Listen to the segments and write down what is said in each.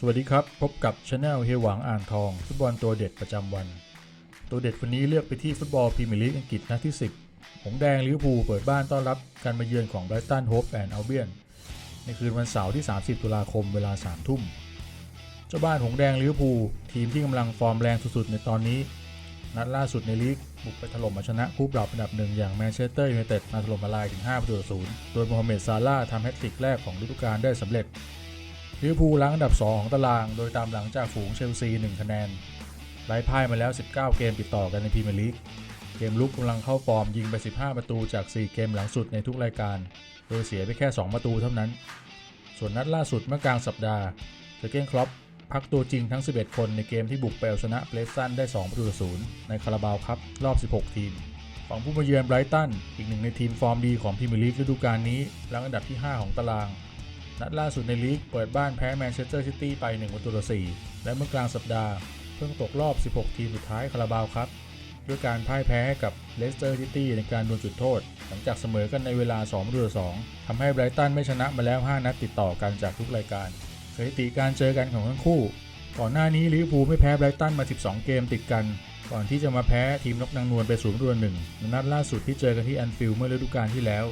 สวัสดีครับ พบกับช anel เฮียหวังอ่างทองฟุตบอลตัวเด็ดประจำวัน ตัวเด็ดวันนี้เลือกไปที่ฟุตบอลพรีเมียร์ลีกอังกฤษนัดที่ 10 หงสแดงลิเวอร์พูลเปิดบ้านต้อนรับการมาเยือนของไบรตันโฮปแอนด์อัลเบียนในคืนวันเสาร์ที่ 30 ตุลาคมเวลา 3 ทุ่ม เจ้าบ้านหงสแดงลิเวอร์พูลทีมที่กำลังฟอร์มแรงสุดๆในตอนนี้ นัดล่าสุดในลีกบุกไปถล่มมาชนะคู่ปรับอันดับหนึ่งอย่างแมนเชสเตอร์ยูไนเต็ดมาถล่มมาลายถึง5ประตูต่อศูนย์โดยโมฮัมเหม็ดซาลาห์ทำแฮตทริกแรกของฤดูกาลได้สำเร็จ ลิเวอร์พูลล้างอันดับ 2 ของตาราง โดยตามหลังจากฝูงเชลซี 1 คะแนนไร้พ่ายมาแล้ว 19 เกมติดต่อกันในพรีเมียร์ลีก เกมลุกกำลังเข้าฟอร์มยิงไป 15 ประตูจาก 4 เกมหลังสุดในทุกรายการ โดยเสียไปแค่ 2 ประตูเท่านั้น ส่วนนัดล่าสุดเมื่อกลางสัปดาห์เจอร์เกนคล็อปพักตัวจริงทั้ง 11 คนในเกมที่บุกไปเอาชนะเบรสตันได้ 2 ประตูต่อศูนย์ในคาราบาวครับรอบ 16 ทีมฝั่งผู้มาเยือนไบรตันอีกหนึ่งในทีมฟอร์มดีของพรีเมียร์ลีกฤดูกาลนี้รังอันดับที่ 5 ของตาราง นัดล่าสุดในลีกเปิดบ้านแพ้แมนเชสเตอร์ซิตี้ไป1ประตูต่อ4และเมื่อกลางสัปดาห์ เพิ่งตกรอบ 16 ทีมสุดท้ายคาราบาวครับด้วยการพ่ายแพ้กับเลสเตอร์ซิตี้ในการดวลจุดโทษ หลังจากเสมอกันในเวลา2ประตูต่อ2ทำให้ไบรตันไม่ชนะมาแล้ว 5 นัดติดต่อกันจากทุกรายการสถิติการเจอกันของทั้งคู่ ก่อนหน้านี้ลิเวอร์พูลไม่แพ้ไบรตันมา 12 เกมติดกัน ก่อนที่จะมาแพ้ทีมนกนางนวลไป0ประตูต่อ1ในนัดล่าสุดที่เจอกันที่แอนฟิลด์เมื่อฤดูกาลที่แล้ว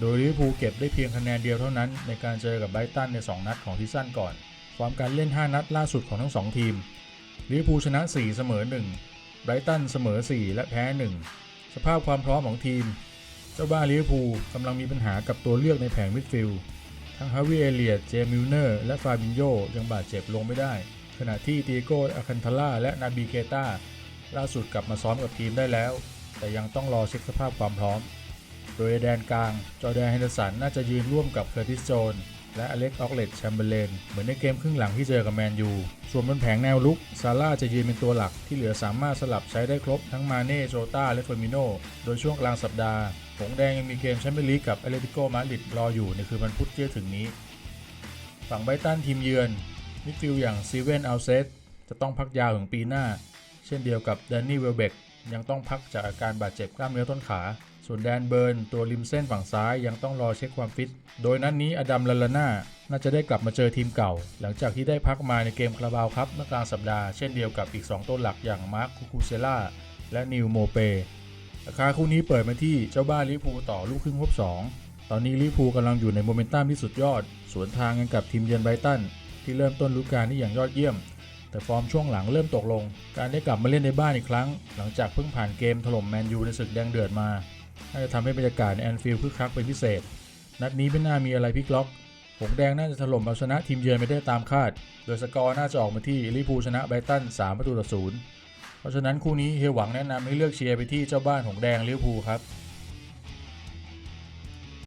โดยลิเวอร์พูลเก็บได้เพียงคะแนนเดียวเท่านั้น ในการเจอกับไบรตันใน 2 นัดของซีซั่นก่อน ฟอร์มการเล่น 5 นัดล่าสุดของทั้ง 2 ทีมลิเวอร์พูลชนะ 4 เสมอ 1 ไบรตันเสมอ 4 และแพ้ 1 สภาพความพร้อมของทีม เจ้าบ้านลิเวอร์พูลกำลังมีปัญหากับตัวเลือกในแผงมิดฟิลด์ทั้งฮาวิเอเลียดเจมิลเนอร์และฟาบินโยยังบาดเจ็บลงไม่ได้ ขณะที่ตีโกอาคันทาล่าและนาบีเคตาล่าสุดกลับมาซ้อมกับทีมได้แล้ว แต่ยังต้องรอเช็คสภาพความพร้อม โดยแดนกลาง จอร์แดนเฮนเดอร์สันน่าจะยืนร่วมกับเคอร์ติสโจนและอเล็กออกเลตแชมเบอร์เลนเหมือนในเกมครึ่งหลังที่เจอกับแมนยูส่วนบนแผงแนวลุก ซาร่าจะยืนเป็นตัวหลักที่เหลือสามารถสลับใช้ได้ครบทั้งมาเน่โจตาและเฟอร์มิโนโดยช่วงกลางสัปดาห์หงแดงยังมีเกมแชมเปี้ยนลีกกับเอเลติโกมาดริดรออยู่ในคืนวันพุธที่จะถึงนี้ ฝั่งไบตันทีมเยือนมิดฟิลด์อย่างซีเวนอัลเซตจะต้องพักยาวถึงปีหน้า เช่นเดียวกับแดนนี่เวลเบก ยังต้องพักจากอาการบาดเจ็บกล้ามเนื้อต้นขา ส่วนแดนเบิร์นตัวริมเส้นฝั่งซ้ายยังต้องรอเช็คความฟิต โดยนัดนนี้อดัมลาลาน่าน่าจะได้กลับมาเจอทีมเก่า หลังจากที่ได้พักมาในเกมคาราบาวครับเมื่อกลางสัปดาห์เช่นเดียวกับอีก 2 ตัวหลักอย่างมาร์คคูคูเซล่าและนิวโมเปราคาคู่นี้เปิดมาที่เจ้าบ้านลิพูต่อลูกครึ่งพบ2ตอนนี้ลิพูกำลังอยู่ในโมเมนตัมที่สุดยอด สวนทางกันกับทีมเยือนไบรตันที่เริ่มต้นฤดูกาลนี้อย่างยอดเยี่ยม แต่ฟอร์มช่วงหลังเริ่มตกลง การได้กลับมาเล่นในบ้านอีกครั้ง หลังจากเพิ่งผ่านเกมถล่มแมนยูในศึกแดงเดือดมาน่าจะทำให้บรรยากาศในแอนฟิลด์คึกคักเป็นพิเศษ นัดนี้ไม่น่ามีอะไรพลิกล็อก หงแดงน่าจะถล่มเอาชนะทีมเยือนไปได้ตามคาด โดยสกอร์น่าจะออกมาที่ลิพูชนะไบรตัน3ประตูต่อศูนย์เพราะฉะนั้นคู่นี้เฮียหวังแนะนำให้เลือกเชียร์ไปที่เจ้าบ้านหงแดงลิเวอร์พูลครับ